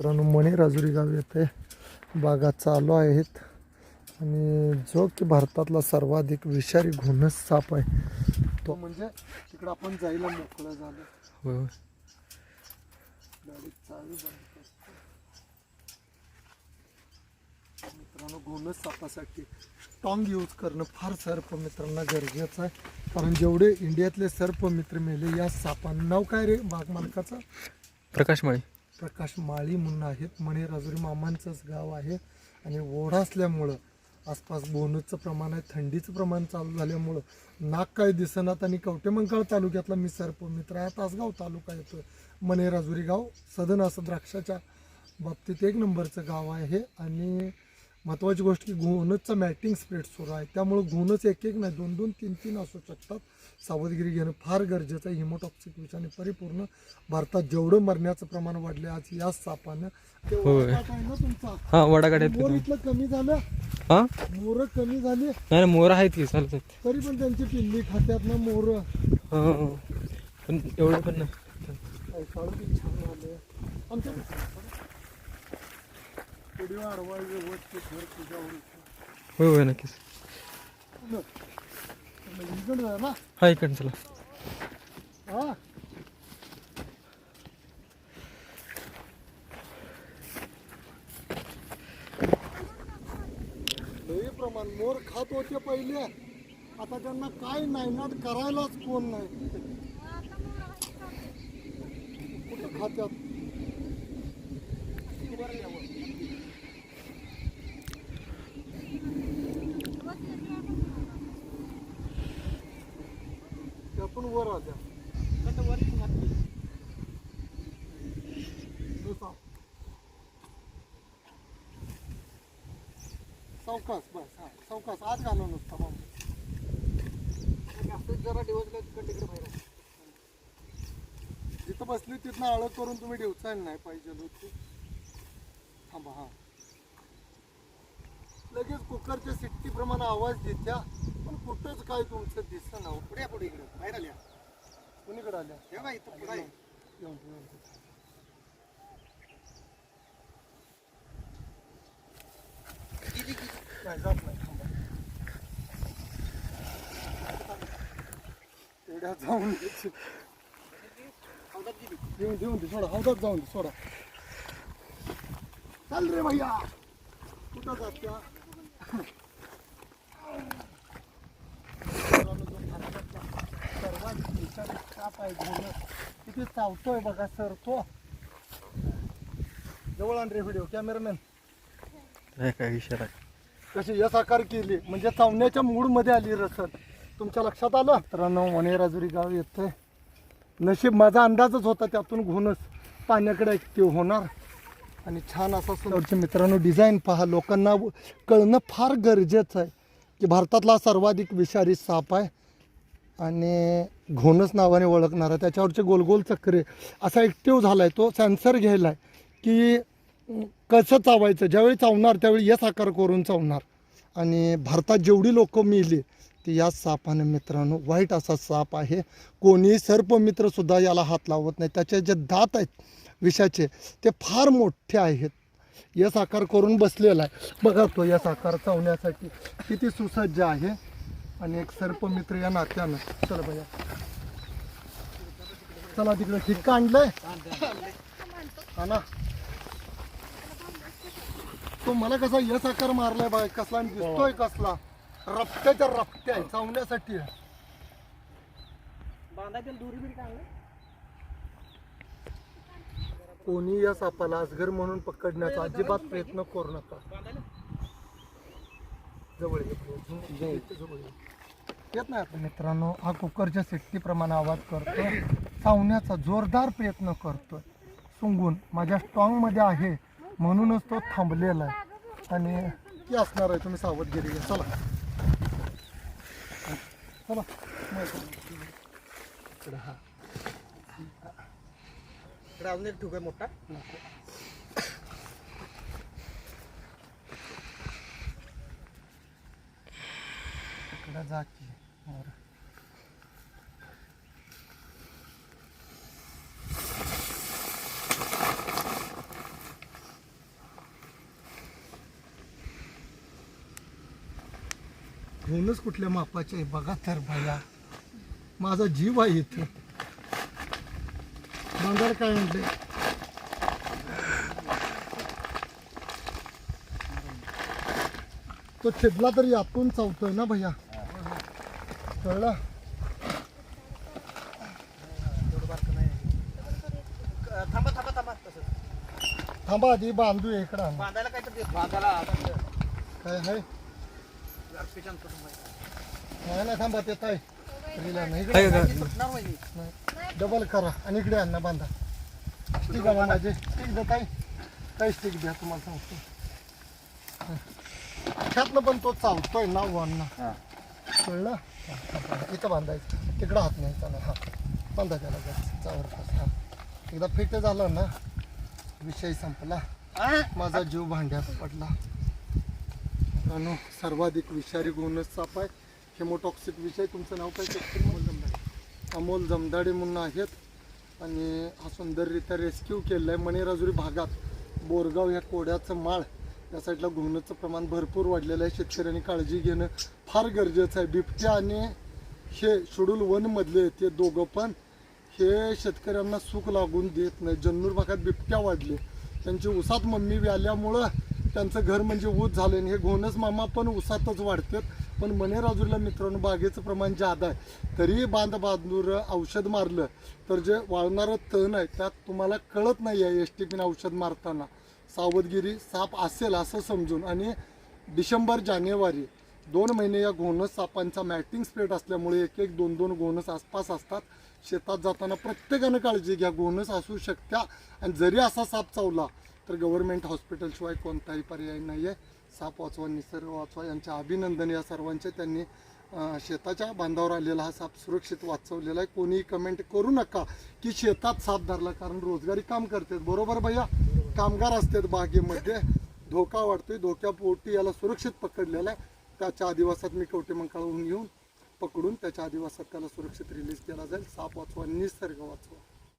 मित्रांनो मणी राजुरी गाव येथे बागा चालू आहेत. आणि जो की भारतातला सर्वाधिक विषारी घोणस साप आहे तो म्हणजे तिकडं आपण जायला मोकळं झालं. होय गाडी चावी बंद. मित्रांनो घोणस सापासाठी स्ट्रॉंग यूज करणं फार सर्प मित्रांना गरजेचं आहे. कारण जेवढे इंडियातले सर्प मित्र मेले या सापांना नाव काय रे? बाग मालकाचं प्रकाश माळी. प्रकाश माळी म्हणून आहेत. मणे राजुरी मामांचंच गाव आहे. आणि ओढा असल्यामुळं आसपास बोनसचं प्रमाण आहे. थंडीचं प्रमाण चालू झाल्यामुळं नाक काय दिसनात आणि कवटेमंकाळ तालुक्यातला मी मित्रा मित्र आहे. तासगाव तालुका येतो मणे राजुरी गाव सदन असं द्राक्षाच्या बाबतीत एक नंबरचं गाव आहे आणि महत्त्वाची गोष्ट की घोणचं मॅटिंग स्प्रेड सुरू आहे त्यामुळं घोणच एक एक नाही दोन दोन तीन तीन असू शकतात. सावधगिरी घेणं फार गरजेचं आहे. हिमोटॉक्सिक विषाने परिपूर्ण भारतात जेवढं मरण्याचं प्रमाण वाढले आज या सापानं ते आहे ना तुमचा? हा मोर इथलं कमी झालं. हा? मोर कमी झाली. नाही मोर आहेत की चालतात तरी पण त्यांची पिल्ली खात्यात ना मोर. हा. पण एवढं पण नाही. आमच्या पुढे वाढवाय व्यवस्थित घर तुझ्यावर होय होय नक्कीच. इकडं जा ना. हा इकडं चला. हा. लई प्रमाण मोर खात होते पहिले. आता त्यांना काय नायनाट करायलाच कोण नाही. कुठं खात्यात? त्यातून वर दुसरा. सावकाश बस हा. सावकाश आज घालू नसता मग जरा दिवस तिकडे बाहेर जिथं बसली तिथनं आळं करून तुम्ही डिवचायला नाही पाहिजे होती थांबा हा. लगेच कुकरच्या सिट्टी प्रमाणे आवाज देत्या. पण कुठंच काय तुमचं दिसत ना पुढे पुढे इकडे बाहेर आल्या. कुणीकडे आल्या? हे बाई इथं पुढे येऊन येऊन येऊन. नाही जात नाही थांबा. एवढ्या जाऊन दे. येऊन देऊन दे सोडा हौदात जाऊन दे सोडा. चाल रे भैया. कुठं सर्वात विचार काप आहे घोणं. किती चावतोय बघा सर तो. जवळ आण रे व्हिडिओ कॅमेरामॅन काय काय इशारा. कशी यसाकार केली. म्हणजे चावण्याच्या मूडमध्ये आली रसद तुमच्या लक्षात आलं? मित्रांनो मने राजुरी गाव येतंय. नशीब माझा अंदाजच होता त्यातून घुणच. पाण्याकडे ऍक्टिव्ह होणार. आणि छान असा सुंदरचे मित्रांनो डिझाईन पहा. लोकांना कळणं फार गरजेचं आहे की भारतातला सर्वाधिक विषारी साप आहे. आणि घोणस नावाने ओळखणारा त्याच्यावरचे गोल गोल चक्रे. असा ॲक्टिव्ह झाला आहे तो सेन्सर घ्यायला आहे की कसं चावायचं? ज्यावेळी चावणार त्यावेळी यस आकार करून चावणार. आणि भारतात जेवढी लोकं मिली ती या सापाने मित्रांनो वाईट असा साप आहे. कोणी सर्पमित्रसुद्धा याला हात लावत नाही. त्याचे जे दात आहेत विषाचे ते फार मोठे आहेत. यस आकार करून बसलेला आहे. बघा तो यस आकार चावण्यासाठी किती सुसज्ज आहे. आणि एक सर्पमित्र या नात्यानं. चला भैया चला तिकडे ठिक्का आणलंय. हा ना. तो मला कसा यस आकार मारलाय बघा कसला आणि दिसतोय कसला. रफ्त्याच्या रफ्त्या आहे चावण्यासाठी आहे. कोणी या सापाला अजगर म्हणून पकडण्याचा अजिबात प्रयत्न करू नका. जवळ जवळ ये, जवळ ये. येत नाही आता मित्रांनो. हा कुकरच्या सिट्टीप्रमाणे आवाज करतो चावण्याचा जोरदार प्रयत्न करतो सुंगून माझ्या स्ट्रॉंगमध्ये आहे म्हणूनच तो थांबलेला आहे. आणि ती असणार आहे तुम्ही सावधगिरी घ्या. चला. चला. इकडं हा. इकडे अजून एक आहे मोठा. इकडं जा की. और होऊनच कुठल्या मापाचे आहे? बघा तर बघा माझा जीव आहे इथे. बंगार काय म्हणते तो छिदला तरी आपण चावतोय ना भैया? कळलं? थांबा थांबा थांबा आधी बांधू इकडं. बांधायला काय तर बांधायला काय आहे? नाही नाही थांबा ते आहे नाही. डबल करा आणि इकडे आणा बांधा. स्टिक माझे. स्टिक द्या काय काय स्टिक द्या तुम्हाला सांगतो. ह्यातनं पण तो चावतोय ना वन कळलं हा, हा. इथं बांधायचं. तिकडं हात नाही. चला हा. बांधा त्याला चावर हा. एकदा फिट झालं ना विषय संपला. माझा जीव भांड्यात पडला. मित्रांनो सर्वाधिक विषारी गुणच साप आहे. हेमोटॉक्सिक विषय तुमचं नाव काय? अमोल जमदाडे. अमोल जमदाडे म्हणून आहेत. आणि हा सुंदररित्या रेस्क्यू केलेला आहे मणिराजुरी भागात. बोरगाव ह्या कोड्याचं माळ. या साईडला घुमण्याचं प्रमाण भरपूर वाढलेलं आहे. शेतकऱ्यांनी काळजी घेणं फार गरजेचं आहे. बिबट्या आणि हे शेड्यूल वनमधले ते दोघं पण हे शेतकऱ्यांना सुख लागून देत नाही. जन्नूर भागात बिबट्या वाढले. त्यांची उसात मम्मी व्याल्यामुळं त्यांचं घर म्हणजे ऊस झालं आणि हे घोणस मामा पण उसातच वाढतात. पण मनेराजूरला मित्रांनो बागेचं प्रमाण जादा आहे. तरीही बांध बांधूर औषध मारलं तर जे वाळणारं तण आहे त्यात तुम्हाला कळत नाही आहे एस टी पीने औषध मारताना. सावधगिरी साप असेल असं समजून आणि डिसेंबर जानेवारी दोन महिने या घोणस सापांचा मॅटिंग स्प्रेड असल्यामुळे एक एक दोन दोन घोणस आसपास असतात. शेतात जाताना प्रत्येकानं काळजी घ्या घोणस असू शकत्या. आणि जरी असा साप चावला तर गव्हर्नमेंट हॉस्पिटलशिवाय कोणताही पर्याय नाही आहे साप वाचवा निसर्ग वाचवा यांच्या अभिनंदन या सर्वांचे. त्यांनी शेताच्या बांधावर आलेला हा साप सुरक्षित वाचवलेला आहे. कोणीही कमेंट करू नका की शेतात साप धरला कारण रोजगारी काम करतात. बरोबर भैया? कामगार असतात बागेमध्ये. धोका वाढतोय. धोक्यापोटी याला सुरक्षित पकडलेला आहे. त्याच्या आदिवासात मी कवटे मंकाळहून येऊन पकडून त्याच्या आदिवासात त्याला सुरक्षित रिलीज केला जाईल. साप वाचवा निसर्ग वाचवा.